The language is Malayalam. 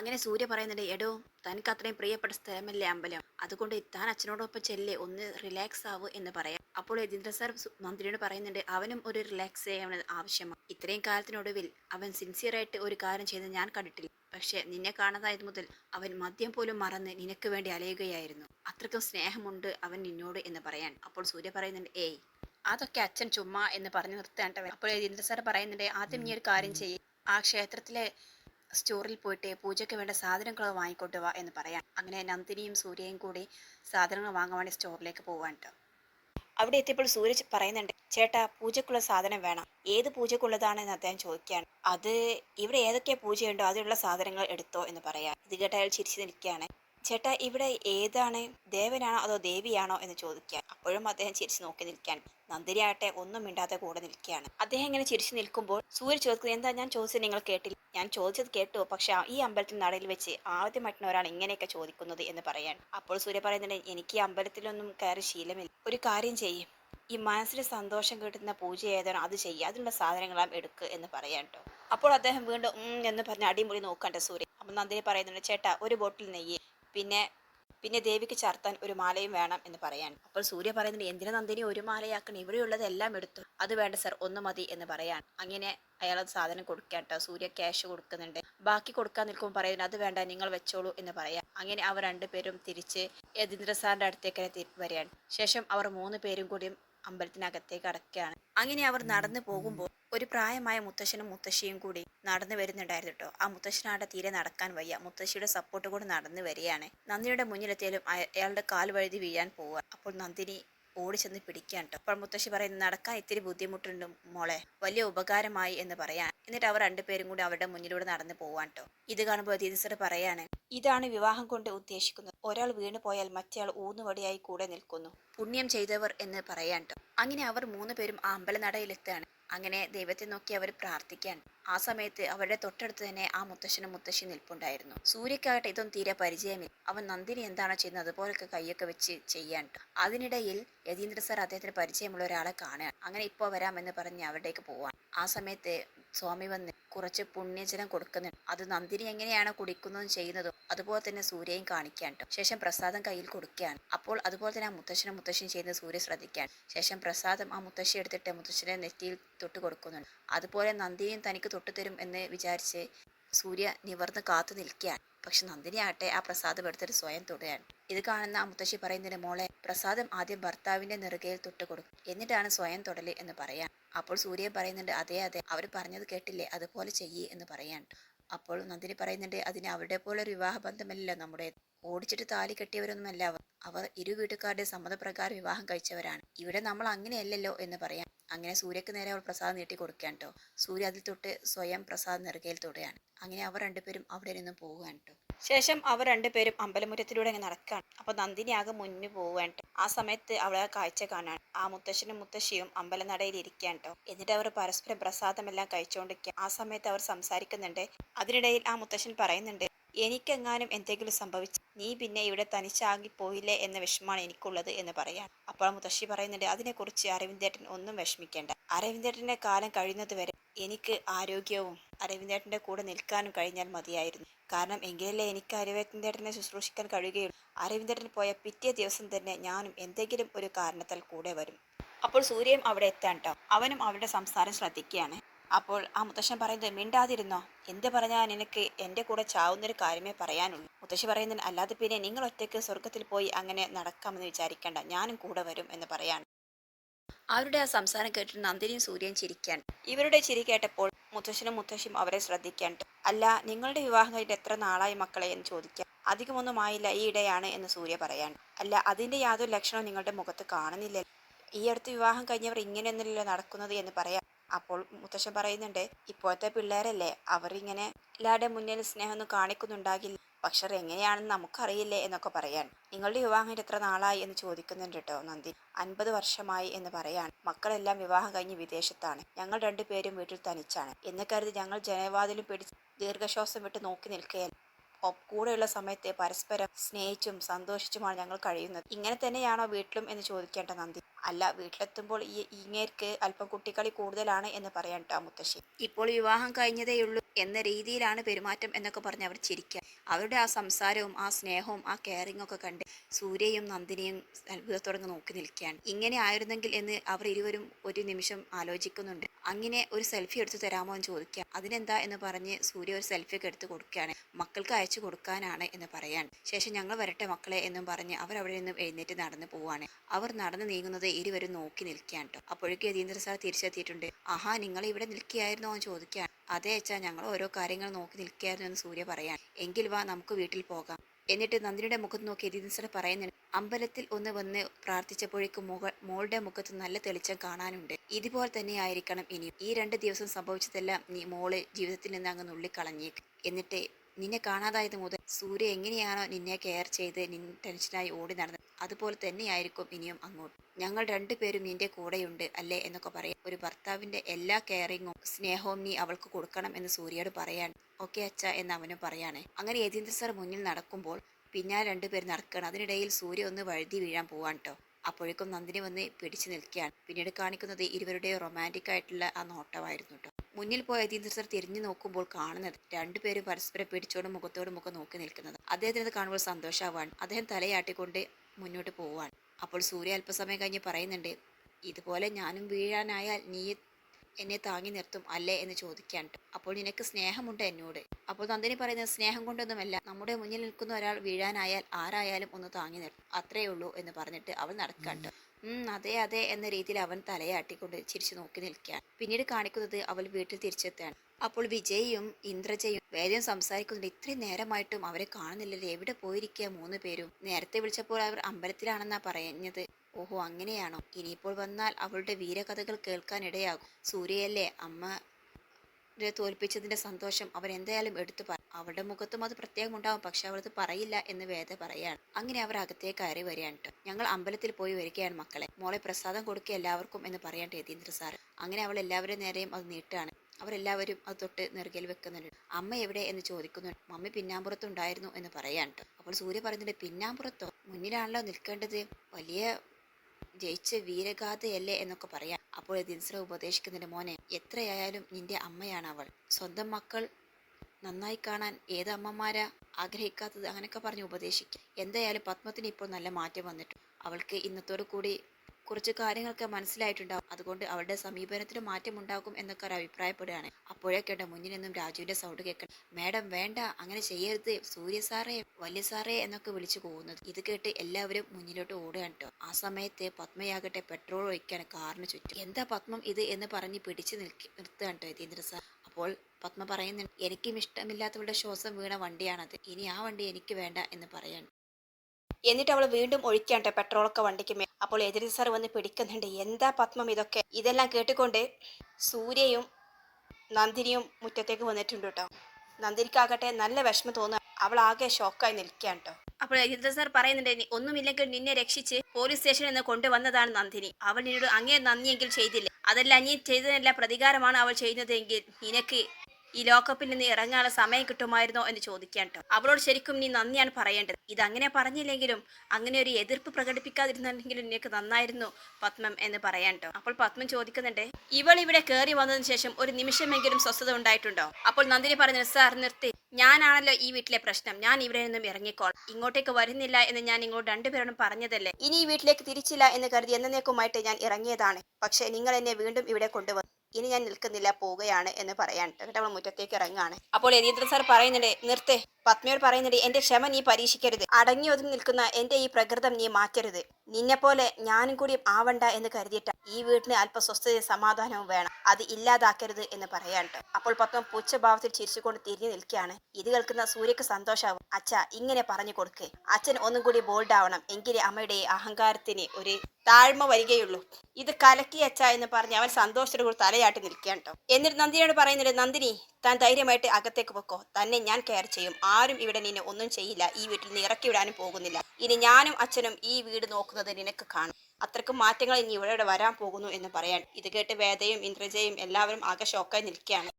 അങ്ങനെ സൂര്യ പറയുന്നുണ്ട് എടോ തനിക്ക് അത്രയും പ്രിയപ്പെട്ട സ്ഥലമല്ലേ അമ്പലം? അതുകൊണ്ട് താൻ അച്ഛനോടൊപ്പം ചെല്ലേ ഒന്ന് റിലാക്സ് ആവൂ എന്ന് പറയാം. അപ്പോൾ യതീന്ദ്ര സാർ മന്ത്രിയോട് പറയുന്നുണ്ട് അവനും ഒരു റിലാക്സ് ചെയ്യാൻ ആവശ്യമാണ്. ഇത്രയും കാലത്തിനൊടുവിൽ അവൻ സിൻസിയറായിട്ട് ഒരു കാര്യം ചെയ്ത് ഞാൻ കണ്ടിട്ടില്ല. പക്ഷേ നിന്നെ കാണാതായത് മുതൽ അവൻ മദ്യം പോലും മറന്ന് നിനക്ക് വേണ്ടി അലയുകയായിരുന്നു. അത്രക്കും സ്നേഹമുണ്ട് അവൻ നിന്നോട് എന്ന് പറയാൻ. അപ്പോൾ സൂര്യ പറയുന്നുണ്ട് ഏയ് അതൊക്കെ അച്ഛൻ ചുമ്മാ എന്ന് പറഞ്ഞു നിർത്താണ്ടവൻ. അപ്പോൾ യതീന്ദ്ര സാർ പറയുന്നുണ്ട് ആദ്യം നീ ഒരു കാര്യം ചെയ്യേ. ആ ക്ഷേത്രത്തിലെ സ്റ്റോറിൽ പോയിട്ട് പൂജയ്ക്ക് വേണ്ട സാധനങ്ങൾ വാങ്ങിക്കൊണ്ട് വാ എന്ന് പറയാം അങ്ങനെ നന്ദിനിയും സൂര്യയും കൂടി സാധനങ്ങൾ വാങ്ങാൻ വേണ്ടി സ്റ്റോറിലേക്ക് പോവാൻ ട്ടോ അവിടെ എത്തിയപ്പോൾ സൂര്യ പറയുന്നുണ്ട് ചേട്ടാ പൂജക്കുള്ള സാധനം വേണം. ഏത് പൂജക്കുള്ളതാണെന്ന് അദ്ദേഹം ചോദിക്കുകയാണ്. അത് ഇവിടെ ഏതൊക്കെ പൂജയുണ്ടോ അതിനുള്ള സാധനങ്ങൾ എടുത്തോ എന്ന് പറയാം ഇത് കേട്ട് അയാൾ ചിരിച്ചു നിൽക്കുകയാണ്. ചേട്ടാ ഇവിടെ ഏതാണ്? ദേവനാണോ അതോ ദേവിയാണോ എന്ന് ചോദിക്കുക അപ്പോഴും അദ്ദേഹം ചിരിച്ചു നോക്കി നിൽക്കാൻ. നന്ദിരിയാട്ടെ ഒന്നും മിണ്ടാതെ കൂടെ നിൽക്കുകയാണ്. അദ്ദേഹം ഇങ്ങനെ ചിരിച്ചു നിൽക്കുമ്പോൾ സൂര്യ ചോദിക്കുന്നത് എന്താ ഞാൻ ചോദിച്ചത് നിങ്ങൾ കേട്ടില്ല? ഞാൻ ചോദിച്ചത് കേട്ടു പക്ഷെ ഈ അമ്പലത്തിൽ നടയിൽ വെച്ച് ആദ്യമായിട്ടാണ് ഒരാൾ ഇങ്ങനെയൊക്കെ ചോദിക്കുന്നത് എന്ന് പറയാൻ. അപ്പോൾ സൂര്യ പറയുന്നുണ്ട് എനിക്ക് ഈ അമ്പലത്തിലൊന്നും കയറി ശീലമില്ല. ഒരു കാര്യം ചെയ്യും. ഈ മനസ്സിന് സന്തോഷം കിട്ടുന്ന പൂജ ഏതാണോ അത് ചെയ്യുക അതിനുള്ള സാധനങ്ങളാം എടുക്കുക എന്ന് പറയാൻ കേട്ടോ അപ്പോൾ അദ്ദേഹം വീണ്ടും എന്ന് പറഞ്ഞ് അടിമുടി നോക്കണ്ട സൂര്യ. അപ്പം നന്ദിനി പറയുന്നുണ്ട് ചേട്ടാ ഒരു ബോട്ടിൽ നെയ്യ്. പിന്നെ പിന്നെ ദേവിക്ക് ചാർത്താൻ ഒരു മാലയും വേണം എന്ന് പറയാൻ. അപ്പോൾ സൂര്യ പറയുന്നുണ്ട് എന്തിനാ നന്ദിനി ഒരു മാലയാക്കണം? ഇവിടെയുള്ളത് എല്ലാം എടുത്തു. അത് വേണ്ട സർ ഒന്ന് മതി എന്ന് പറയാൻ. അങ്ങനെ അയാൾ അത് സാധനം കൊടുക്കാൻ കേട്ടോ. സൂര്യ ക്യാഷ് കൊടുക്കുന്നുണ്ട്. ബാക്കി കൊടുക്കാൻ നിൽക്കുമ്പോൾ പറയുന്നത് അത് വേണ്ട നിങ്ങൾ വെച്ചോളൂ എന്ന് പറയാം അങ്ങനെ അവർ രണ്ടുപേരും തിരിച്ച് യതീന്ദ്ര സാറിന്റെ അടുത്തേക്ക് വരികയാണ്. ശേഷം അവർ മൂന്ന് പേരും കൂടിയും അമ്പലത്തിനകത്തേക്ക് അടക്കുകയാണ് അങ്ങനെ അവർ നടന്നു പോകുമ്പോൾ ഒരു പ്രായമായ മുത്തശ്ശനും മുത്തശ്ശിയും കൂടി നടന്നു വരുന്നുണ്ടായിരുന്നു കേട്ടോ ആ മുത്തശ്ശനാടെ തീരെ നടക്കാൻ വയ്യ. മുത്തശ്ശിയുടെ സപ്പോർട്ട് കൂടെ നടന്നു വരികയാണ്. നന്ദിയുടെ മുന്നിലെത്തിയാലും അയാളുടെ കാൽ വഴുതി വീഴാൻ പോവുക. അപ്പോൾ നന്ദിനി ചെന്ന് പിടിക്കാൻ കേട്ടോ അപ്പോൾ മുത്തശ്ശി പറയുന്നത് നടക്കാൻ ഇത്തിരി ബുദ്ധിമുട്ടുണ്ട് മോളെ. വലിയ ഉപകാരമായി എന്ന് പറയാൻ. എന്നിട്ട് അവർ രണ്ടുപേരും കൂടി അവരുടെ മുന്നിലൂടെ നടന്നു പോവാൻ കേട്ടോ ഇത് കാണുമ്പോൾ ടീച്ചർ പറയാണ് ഇതാണ് വിവാഹം കൊണ്ട് ഉദ്ദേശിക്കുന്നത്. ഒരാൾ വീണു പോയാൽ മറ്റേയാൾ ഊന്നുവടിയായി കൂടെ നിൽക്കുന്നു. പുണ്യം ചെയ്തവർ എന്ന് പറയാൻ കേട്ടോ അങ്ങനെ അവർ മൂന്ന് പേരും ആ അമ്പലനടയിലെത്തുകയാണ്. അങ്ങനെ ദൈവത്തെ നോക്കി അവർ പ്രാർത്ഥിക്കാൻ. ആ സമയത്ത് അവരുടെ തൊട്ടടുത്ത് തന്നെ ആ മുത്തശ്ശനും മുത്തശ്ശി നിൽപ്പുണ്ടായിരുന്നു. സൂര്യക്കാകട്ടെ ഇതൊന്നും തീരെ പരിചയമില്ല. അവൻ നന്ദിനി എന്താണ് ചെയ്യുന്നത് അതുപോലൊക്കെ കൈയൊക്കെ വെച്ച് ചെയ്യാൻ. അതിനിടയിൽ യതീന്ദ്ര സാർ അദ്ദേഹത്തിന് പരിചയമുള്ള ഒരാളെ കാണുകയാണ്. അങ്ങനെ ഇപ്പോൾ വരാമെന്ന് പറഞ്ഞ് അവരുടേക്ക് പോവാൻ ആ സമയത്ത് സ്വാമി വന്ന് കുറച്ച് പുണ്യജലം കൊടുക്കുന്നുണ്ട്. അത് നന്ദിനി എങ്ങനെയാണ് കുടിക്കുന്നതും ചെയ്യുന്നതും അതുപോലെ തന്നെ സൂര്യയും കാണിക്കാൻ ശേഷം പ്രസാദം കയ്യിൽ കൊടുക്കുകയാണ്. അപ്പോൾ അതുപോലെ തന്നെ ആ മുത്തശ്ശനും മുത്തശ്ശിയും ചെയ്യുന്ന സൂര്യ ശ്രദ്ധിക്കാൻ ശേഷം പ്രസാദം ആ മുത്തശ്ശി എടുത്തിട്ട് മുത്തശ്ശനെ നെറ്റിയിൽ തൊട്ട് കൊടുക്കുന്നുണ്ട്. അതുപോലെ നന്ദിനിയും തനിക്ക് തൊട്ടു തരും എന്ന് വിചാരിച്ച് സൂര്യ നിവർന്ന് കാത്തു നിൽക്കുകയാണ്. പക്ഷെ നന്ദിനി ആട്ടെ ആ പ്രസാദം എടുത്തിട്ട് സ്വയം തൊടുകയാണ്. ഇത് കാണുന്ന ആ മുത്തശ്ശി പറയുന്നതിന് മോളെ പ്രസാദം ആദ്യം ഭർത്താവിന്റെ നെറുകയിൽ തൊട്ട് കൊടുക്കും. എന്നിട്ടാണ് സ്വയം തൊടൽ എന്ന് പറയാൻ. അപ്പോൾ സൂര്യ പറയുന്നുണ്ട് അതെ അതെ അവർ പറഞ്ഞത് കേട്ടില്ലേ അതുപോലെ ചെയ്യേ എന്ന് പറയാൻ. അപ്പോൾ നന്ദിനി പറയുന്നുണ്ട് അതിന് അവരുടെ പോലെ ഒരു വിവാഹ ബന്ധമല്ലല്ലോ നമ്മുടെ ഓടിച്ചിട്ട് താലി കെട്ടിയവരൊന്നുമല്ല അവർ. അവർ ഇരു വീട്ടുകാരുടെ സമ്മതപ്രകാരം വിവാഹം കഴിച്ചവരാണ്. ഇവിടെ നമ്മൾ അങ്ങനെയല്ലല്ലോ എന്ന് പറയാം അങ്ങനെ സൂര്യക്ക് നേരെ അവൾ പ്രസാദം നീട്ടി കൊടുക്കാൻ കേട്ടോ. സൂര്യ അതിൽ തൊട്ട് സ്വയം പ്രസാദ് നെറുകയിൽ തൊടുകയാണ്. അങ്ങനെ അവർ രണ്ടുപേരും അവിടെ നിന്നും പോവുകയാണ് കേട്ടോ. ശേഷം അവർ രണ്ടുപേരും അമ്പലമുറ്റത്തിലൂടെ അങ്ങ് നടക്കുകയാണ് അപ്പൊ നന്ദിനി ആകെ മുന്നു പോവേണ്ട ആ സമയത്ത് അവളെ കാഴ്ച കാണാൻ ആ മുത്തശ്ശനും മുത്തശ്ശിയും അമ്പലനടയിൽ ഇരിക്കാൻ കേട്ടോ എന്നിട്ട് അവർ പരസ്പരം പ്രസാദമെല്ലാം കഴിച്ചുകൊണ്ടിരിക്കുക ആ സമയത്ത് അവർ സംസാരിക്കുന്നുണ്ട്. അതിനിടയിൽ ആ മുത്തശ്ശൻ പറയുന്നുണ്ട് എനിക്കെങ്ങാനും എന്തെങ്കിലും സംഭവിച്ചു നീ പിന്നെ ഇവിടെ തനിച്ചാകി പോയില്ലേ എന്ന വിഷമമാണ് എനിക്കുള്ളത് എന്ന് പറയാൻ അപ്പോൾ മുത്തശ്ശി പറയുന്നുണ്ട് അതിനെക്കുറിച്ച് അരവിന്ദേട്ടൻ ഒന്നും വിഷമിക്കേണ്ട. അരവിന്ദേട്ടന്റെ കാലം കഴിയുന്നത് എനിക്ക് ആരോഗ്യവും അരവിന്ദേട്ടന്റെ കൂടെ നിൽക്കാനും കഴിഞ്ഞാൽ മതിയായിരുന്നു. കാരണം എങ്കിലല്ലേ എനിക്ക് അരവിന്ദേട്ടനെ ശുശ്രൂഷിക്കാൻ കഴിയുകയുള്ളൂ. അരവിന്ദേട്ടൻ പോയ പിറ്റേ ദിവസം തന്നെ ഞാനും എന്തെങ്കിലും ഒരു കാരണത്താൽ കൂടെ വരും. അപ്പോൾ സൂര്യയും അവിടെ എത്താൻ കേട്ടോ അവനും അവരുടെ സംസാരം ശ്രദ്ധിക്കുകയാണ്. അപ്പോൾ ആ മുത്തശ്ശൻ പറയുന്നത് മിണ്ടാതിരുന്നോ? എന്ത് പറഞ്ഞാൽ നിനക്ക് എന്റെ കൂടെ ചാവുന്നൊരു കാര്യമേ പറയാനുള്ളൂ? മുത്തശ്ശി പറയുന്നത് അല്ലാതെ പിന്നെ നിങ്ങൾ ഒറ്റയ്ക്ക് സ്വർഗത്തിൽ പോയി അങ്ങനെ നടക്കാമെന്ന് വിചാരിക്കേണ്ട. ഞാനും കൂടെ വരും എന്ന് പറയാണ്. അവരുടെ ആ സംസാരം കേട്ടിട്ട് നന്ദിനിയും സൂര്യൻ ചിരിക്കാൻ. ഇവരുടെ ചിരി കേട്ടപ്പോൾ മുത്തശ്ശനും മുത്തശ്ശിയും അവരെ ശ്രദ്ധിക്കാൻ. അല്ല നിങ്ങളുടെ വിവാഹം കഴിഞ്ഞിട്ട് എത്ര നാളായി മക്കളെ എന്ന് ചോദിക്കാം അധികമൊന്നും ആയില്ല ഈ ഇടയാണ് എന്ന് സൂര്യ പറയാൻ. അല്ല അതിന്റെ യാതൊരു ലക്ഷണവും നിങ്ങളുടെ മുഖത്ത് കാണുന്നില്ല. ഈ അടുത്ത് വിവാഹം കഴിഞ്ഞവർ ഇങ്ങനെയൊന്നുമല്ലോ നടക്കുന്നത് എന്ന് പറയാം അപ്പോൾ മുത്തശ്ശൻ പറയുന്നുണ്ട് ഇപ്പോഴത്തെ പിള്ളേരല്ലേ അവരിങ്ങനെ എല്ലാവരുടെ മുന്നിൽ സ്നേഹമൊന്നും കാണിക്കുന്നുണ്ടാകില്ല. പക്ഷെ എങ്ങനെയാണെന്ന് നമുക്കറിയില്ലേ എന്നൊക്കെ പറയാൻ. നിങ്ങളുടെ വിവാഹം എത്ര നാളായി? എന്ന് ചോദിക്കുന്നുണ്ട് കേട്ടോ നന്ദി. അൻപത് വർഷമായി എന്ന് പറയാൻ. മക്കളെല്ലാം വിവാഹം കഴിഞ്ഞ് വിദേശത്താണ്. ഞങ്ങൾ രണ്ടുപേരും വീട്ടിൽ തനിച്ചാണ്. എന്ന് കരുതി ഞങ്ങൾ ജനവാതിലും പിടിച്ച് ദീർഘശ്വാസം വിട്ട് നോക്കി നിൽക്കുകയല്ല കൂടെയുള്ള സമയത്ത് പരസ്പരം സ്നേഹിച്ചും സന്തോഷിച്ചുമാണ് ഞങ്ങൾ കഴിയുന്നത്. ഇങ്ങനെ തന്നെയാണോ വീട്ടിലും? എന്ന് ചോദിക്കേണ്ട നന്ദി. അല്ല വീട്ടിലെത്തുമ്പോൾ ഈ ഇങ്ങേർക്ക് അല്പം കുട്ടിക്കളി കൂടുതലാണ് എന്ന് പറയാൻ കേട്ടോ മുത്തശ്ശി. ഇപ്പോൾ വിവാഹം കഴിഞ്ഞതേ ഉള്ളൂ എന്ന രീതിയിലാണ് പെരുമാറ്റം എന്നൊക്കെ പറഞ്ഞ് അവർ ചിരിക്കുക. അവരുടെ ആ സംസാരവും ആ സ്നേഹവും ആ കെയറിങ്ങും ഒക്കെ കണ്ട് സൂര്യയും നന്ദിനിയും അത്ഭുതത്തോടെ നോക്കി നിൽക്കുകയാണ്. ഇങ്ങനെ ആയിരുന്നെങ്കിൽ എന്ന് അവർ ഇരുവരും ഒരു നിമിഷം ആലോചിക്കുന്നുണ്ട്. അങ്ങനെ ഒരു സെൽഫി എടുത്തു തരാമോ? എന്ന് ചോദിക്കുക. അതിനെന്താ? എന്ന് പറഞ്ഞ് സൂര്യ ഒരു സെൽഫി ഒക്കെ എടുത്ത് കൊടുക്കുകയാണ്. മക്കൾക്ക് അയച്ചു കൊടുക്കാനാണ് എന്ന് പറയാൻ ശേഷം ഞങ്ങൾ വരട്ടെ മക്കളെ എന്നും പറഞ്ഞ് അവർ അവിടെ നിന്നും എഴുന്നേറ്റ് നടന്നു പോവാണ് അവർ നടന്നു നീങ്ങുന്നത് ഇരുവരും നോക്കി നിൽക്കുകയാണ് കേട്ടോ അപ്പോഴേക്കും യതീന്ദ്ര സാർ തിരിച്ചെത്തിയിട്ടുണ്ട്. ആഹാ നിങ്ങൾ ഇവിടെ നിൽക്കുകയായിരുന്നോ? എന്ന് ചോദിക്കാൻ അതെ അച്ഛാ ഞങ്ങൾ ഓരോ കാര്യങ്ങൾ നോക്കി നിൽക്കുകയായിരുന്നു എന്ന് സൂര്യ പറയാൻ. എങ്കിൽ വാ നമുക്ക് വീട്ടിൽ പോകാം. എന്നിട്ട് നന്ദിനിയുടെ മുഖത്ത് നോക്കി യതീന്ദ്ര സാർ പറയുന്നുണ്ട് അമ്പലത്തിൽ ഒന്ന് വന്ന് പ്രാർത്ഥിച്ചപ്പോഴേക്കും മുകൾ മോളുടെ മുഖത്ത് നല്ല തെളിച്ചം കാണാനുണ്ട്. ഇതുപോലെ തന്നെ ആയിരിക്കണം ഇനിയും. ഈ രണ്ട് ദിവസം സംഭവിച്ചതെല്ലാം നീ മോൾ ജീവിതത്തിൽ നിന്ന് അങ്ങ് നുള്ളിക്കളഞ്ഞേക്ക്. എന്നിട്ട് നിന്നെ കാണാതായത് മുതൽ സൂര്യ എങ്ങനെയാണോ നിന്നെ കെയർ ചെയ്ത് നിൻ ടെൻഷനായി ഓടി നടന്നത്. അതുപോലെ തന്നെയായിരിക്കും ഇനിയും അങ്ങോട്ട്. ഞങ്ങൾ രണ്ടുപേരും നിന്റെ കൂടെയുണ്ട് അല്ലേ എന്നൊക്കെ പറയാം. ഒരു ഭർത്താവിന്റെ എല്ലാ കെയറിങ്ങും സ്നേഹവും നീ അവൾക്ക് കൊടുക്കണം എന്ന് സൂര്യയോട് പറയാൻ ഓക്കെ അച്ഛ എന്ന് അവനും പറയാണ്. അങ്ങനെ യതീന്ദ്ര സാർ മുന്നിൽ നടക്കുമ്പോൾ പിന്നാലെ രണ്ടുപേർ നടക്കണം അതിനിടയിൽ സൂര്യ ഒന്ന് വഴുതി വീഴാൻ പോവാൻ കേട്ടോ അപ്പോഴേക്കും നന്ദിനി വന്ന് പിടിച്ചു നിൽക്കുകയാണ്. പിന്നീട് കാണിക്കുന്നത് ഇരുവരുടെ റൊമാന്റിക് ആയിട്ടുള്ള ആ നോട്ടമായിരുന്നു കേട്ടോ മുന്നിൽ പോയ യതീന്ദ്ര സർ തിരിഞ്ഞു നോക്കുമ്പോൾ കാണുന്നത് രണ്ടുപേരും പരസ്പരം പിടിച്ചോടും മുഖത്തോടും മുഖം നോക്കി നിൽക്കുന്നത്. അദ്ദേഹത്തിന് അത് കാണുമ്പോൾ സന്തോഷമാവാണ് അദ്ദേഹം തലയാട്ടിക്കൊണ്ട് മുന്നോട്ട് പോവുകയാണ്. അപ്പോൾ സൂര്യ അല്പസമയം കഴിഞ്ഞ് പറയുന്നുണ്ട് ഇതുപോലെ ഞാനും വീഴാനായാൽ നീ എന്നെ താങ്ങി നിർത്തും അല്ലേ? എന്ന് ചോദിക്കാൻ അപ്പോൾ നിനക്ക് സ്നേഹമുണ്ട് എന്നോട്. അപ്പോൾ നന്ദിനി പറയുന്നത് സ്നേഹം കൊണ്ടൊന്നുമല്ല നമ്മുടെ മുന്നിൽ നിൽക്കുന്ന ഒരാൾ വീഴാനായാൽ ആരായാലും ഒന്ന് താങ്ങി നിർത്തും. അത്രേ ഉള്ളൂ എന്ന് പറഞ്ഞിട്ട് അവൾ നടക്കാണ്ട് അതെ അതെ എന്ന രീതിയിൽ അവൻ തലയാട്ടിക്കൊണ്ട് ചിരിച്ചു നോക്കി നിൽക്കുകയാണ്. പിന്നീട് കാണിക്കുന്നത് അവൾ വീട്ടിൽ തിരിച്ചെത്തുകയാണ്. അപ്പോൾ വിജയും ഇന്ദ്രജയും വേദയും സംസാരിക്കുന്നുണ്ട്. ഇത്രയും നേരമായിട്ടും അവരെ കാണുന്നില്ലല്ലോ. എവിടെ പോയിരിക്കുക മൂന്ന് പേരും? നേരത്തെ വിളിച്ചപ്പോൾ അവർ അമ്പലത്തിലാണെന്നാ പറഞ്ഞത്. ഓഹോ അങ്ങനെയാണോ? ഇനിയിപ്പോൾ വന്നാൽ അവളുടെ വീരകഥകൾ കേൾക്കാനിടയാകും സൂര്യയല്ലേ അമ്മ തോൽപ്പിച്ചതിന്റെ സന്തോഷം അവൻ എന്തായാലും എടുത്തു പറ. അവളുടെ മുഖത്തും അത് പ്രത്യേകം ഉണ്ടാവും പക്ഷെ അവളത് പറയില്ല എന്ന് വേദ പറയാണ്. അങ്ങനെ അവർ അകത്തേക്ക് കയറി വരികയാണ് കേട്ടോ ഞങ്ങൾ അമ്പലത്തിൽ പോയി വരികയാണ് മക്കളെ. മോളെ പ്രസാദം കൊടുക്കുക എല്ലാവർക്കും എന്ന് പറയാൻ യതീന്ദ്ര സാർ അങ്ങനെ അവൾ എല്ലാവരുടെ നേരെയും അത് നീട്ടാണ് അവരെല്ലാവരും അത് തൊട്ട് നെറുകയിൽ വെക്കുന്നുണ്ട്. അമ്മ എവിടെ എന്ന് ചോദിക്കുന്നുണ്ട് മമ്മി പിന്നാമ്പുറത്തുണ്ടായിരുന്നു എന്ന് പറയാൻ ട്ടോ. അപ്പോൾ സൂര്യ പറയുന്നുണ്ട് പിന്നാമ്പുറത്തോ? മുന്നിലാണല്ലോ നിൽക്കേണ്ടത്. വലിയ ജയിച്ച വീരഗാഥയല്ലേ? എന്നൊക്കെ പറയാം അപ്പോൾ ദിൻസ്ര ഉപദേശിക്കുന്നുണ്ട് മോനെ എത്രയായാലും നിന്റെ അമ്മയാണ് അവൾ. സ്വന്തം മക്കൾ നന്നായി കാണാൻ ഏത് അമ്മമാരാ ആഗ്രഹിക്കാത്തത്? അങ്ങനെയൊക്കെ പറഞ്ഞ് ഉപദേശിക്കും. എന്തായാലും പത്മത്തിന് ഇപ്പോൾ നല്ല മാറ്റം വന്നിട്ടു അവൾക്ക് ഇന്നത്തോടു കൂടി കുറച്ച് കാര്യങ്ങളൊക്കെ മനസ്സിലായിട്ടുണ്ടാവും. അതുകൊണ്ട് അവളുടെ സമീപനത്തിന് മാറ്റം ഉണ്ടാകും എന്നൊക്കെ ഒരു അഭിപ്രായപ്പെടുകയാണ്. അപ്പോഴേക്കേണ്ട മുന്നിൽ നിന്നും രാജുവിന്റെ സൗണ്ട് കേൾക്കണം. മാഡം വേണ്ട. അങ്ങനെ ചെയ്യരുത്. സൂര്യ സാറേ വലിയ സാറേ എന്നൊക്കെ വിളിച്ചു പോകുന്നത്. ഇത് കേട്ട് എല്ലാവരും മുന്നിലോട്ട് ഓടുകയാണ് കേട്ടോ. ആ സമയത്ത് പത്മയാകട്ടെ പെട്രോൾ ഒഴിക്കാൻ കാറിന് ചുറ്റും. എന്താ പത്മം ഇത്? എന്ന് പറഞ്ഞ് പിടിച്ചു നിൽക്കി നിർത്തുകയാണ് കേട്ടോ യതീന്ദ്ര സാർ. അപ്പോൾ പത്മ പറയുന്നുണ്ട് എനിക്കും ഇഷ്ടമില്ലാത്തവളുടെ ശ്വാസം വീണ വണ്ടിയാണത്. ഇനി ആ വണ്ടി എനിക്ക് വേണ്ട എന്ന് പറയാണ്. എന്നിട്ട് അവൾ വീണ്ടും ഒഴിക്കാണ്ട് പെട്രോളൊക്കെ വണ്ടിക്ക് അപ്പോൾ എതിരി സാർ വന്ന് പിടിക്കുന്നുണ്ട്. എന്താ പത്മം ഇതൊക്കെ? ഇതെല്ലാം കേട്ടുകൊണ്ട് സൂര്യയും നന്ദിനിയും മുറ്റത്തേക്ക് വന്നിട്ടുണ്ട് കേട്ടോ. നന്ദിനിക്കാകട്ടെ നല്ല വിഷമം തോന്നുക. അവൾ ആകെ ഷോക്കായി നിൽക്കുകയാണ് കേട്ടോ. അപ്പോൾ രജിന്ദ്ര സാർ പറയുന്നുണ്ട് ഒന്നുമില്ലെങ്കിൽ നിന്നെ രക്ഷിച്ച് പോലീസ് സ്റ്റേഷനിൽ നിന്ന് കൊണ്ടുവന്നതാണ് നന്ദിനി. അവൾ നിന്നോട് അങ്ങേ നന്ദിയെങ്കിൽ ചെയ്തില്ല? അതെല്ലാം നീ ചെയ്തതല്ല പ്രതികാരമാണ് അവൾ ചെയ്യുന്നതെങ്കിൽ നിനക്ക് ഈ ലോക്കപ്പിൽ നിന്ന് ഇറങ്ങാനുള്ള സമയം കിട്ടുമായിരുന്നോ എന്ന് ചോദിക്കാൻ കേട്ടോ അവളോട് ശരിക്കും നീ നന്ദിയാണ് പറയേണ്ടത്. ഇത് അങ്ങനെ പറഞ്ഞില്ലെങ്കിലും അങ്ങനെ ഒരു എതിർപ്പ് പ്രകടിപ്പിക്കാതിരുന്നെങ്കിലും നിനക്ക് നന്നായിരുന്നു പത്മം എന്ന് പറയാൻ കേട്ടോ അപ്പോൾ പത്മം ചോദിക്കുന്നുണ്ട് ഇവൾ ഇവിടെ കയറി വന്നതിന് ശേഷം ഒരു നിമിഷമെങ്കിലും സ്വസ്ഥത ഉണ്ടായിട്ടുണ്ടോ? അപ്പോൾ നന്ദിനി പറഞ്ഞു സാർ നിർത്തി. ഞാനാണല്ലോ ഈ വീട്ടിലെ പ്രശ്നം. ഞാൻ ഇവിടെ നിന്നും ഇറങ്ങിക്കോളാം. ഇങ്ങോട്ടേക്ക് വരുന്നില്ല എന്ന് ഞാൻ നിങ്ങളോട് രണ്ടുപേരോടും പറഞ്ഞതല്ലേ? ഇനി ഈ വീട്ടിലേക്ക് തിരിച്ചില്ല എന്ന് കരുതി എന്നേക്കുമായിട്ട് ഞാൻ ഇറങ്ങിയതാണ്. പക്ഷേ നിങ്ങൾ എന്നെ വീണ്ടും ഇവിടെ കൊണ്ടുവന്നു. ഇനി ഞാൻ നിൽക്കുന്നില്ല പോവുകയാണ് എന്ന് പറയാൻ. എന്നിട്ട് അവൾ മുറ്റത്തേക്ക് ഇറങ്ങുകയാണ്. അപ്പോൾ യതീന്ദ്രൻ സാർ പറയുന്നുണ്ട് നിർത്തേ. പത്മയോട് പറയുന്നുണ്ട് എന്റെ ക്ഷമ നീ പരീക്ഷിക്കരുത്. അടങ്ങി ഒതുങ്ങി നിൽക്കുന്ന എന്റെ ഈ പ്രകൃതം നീ മാറ്റരുത്. നിന്നെ പോലെ ഞാനും കൂടി ആവണ്ട എന്ന് കരുതിയിട്ട് ഈ വീട്ടിന് അല്പ സ്വസ്ഥതയും സമാധാനവും വേണം. അത് ഇല്ലാതാക്കരുത് എന്ന് പറയാനുണ്ട്. അപ്പോൾ പത്മം പുച്ഛഭാവത്തിൽ ചിരിച്ചുകൊണ്ട് തിരിഞ്ഞു നിൽക്കുകയാണ്. ഇത് കേൾക്കുന്ന സൂര്യക്ക് സന്തോഷാവും. അച്ഛ ഇങ്ങനെ പറഞ്ഞു കൊടുക്ക്. അച്ഛൻ ഒന്നും കൂടി ബോൾഡ് ആവണം. എങ്കിലേ അമ്മയുടെ അഹങ്കാരത്തിന് ഒരു താഴ്മ വരികയുള്ളൂ. ഇത് കലക്കി അച്ഛ എന്ന് പറഞ്ഞ് അവൻ സന്തോഷത്തോടു തലയാട്ടി നിൽക്കുകയാണ്. എന്നിട്ട് നന്ദിനിയോട് പറയുന്നുണ്ട് നന്ദിനി താൻ ധൈര്യമായിട്ട് അകത്തേക്ക് പൊക്കോ. തന്നെ ഞാൻ കെയർ ചെയ്യും. ആരും ഇവിടെ നിന്നെ ഒന്നും ചെയ്യില്ല. ഈ വീട്ടിൽ നിന്ന് ഇറക്കി വിടാനും പോകുന്നില്ല. ഇനി ഞാനും അച്ഛനും ഈ വീട് നോക്കുന്നത് നിനക്ക് കാണും. അത്രക്കും മാറ്റങ്ങൾ ഇനി ഇവിടെ വരാൻ പോകുന്നു എന്ന് പറയാൻ. ഇത് കേട്ട് വേദയും ഇന്ദ്രജയും എല്ലാവരും ആകെ ഷോക്കായി നിൽക്കുകയാണ്.